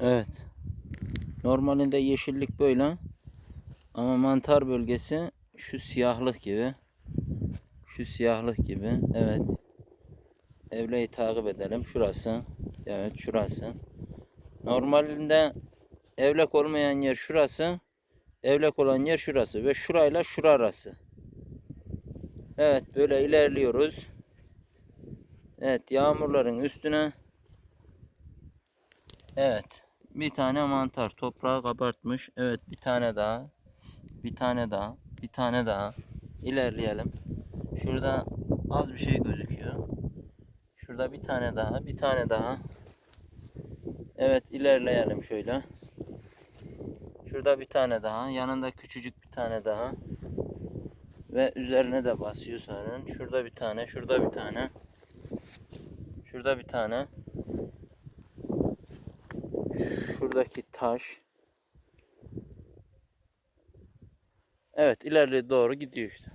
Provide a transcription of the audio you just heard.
Evet. Normalinde yeşillik böyle. Ama mantar bölgesi şu siyahlık gibi. Şu siyahlık gibi. Evet. Evleyi takip edelim. Şurası. Evet şurası. Normalinde evlek olmayan yer şurası. Evlek olan yer şurası. Ve şurayla şura arası. Evet böyle ilerliyoruz. Evet yağmurların üstüne. Evet. Bir tane mantar toprağı kabartmış. Evet bir tane daha. Bir tane daha. Bir tane daha. İlerleyelim. Şurada az bir şey gözüküyor. Şurada bir tane daha. Bir tane daha. Evet ilerleyelim şöyle. Şurada bir tane daha. Yanında küçücük bir tane daha. Ve üzerine de basıyor sonra. Şurada bir tane. Şurada bir tane. Şurada bir tane. Şuradaki taş. Evet ileri doğru gidiyor işte.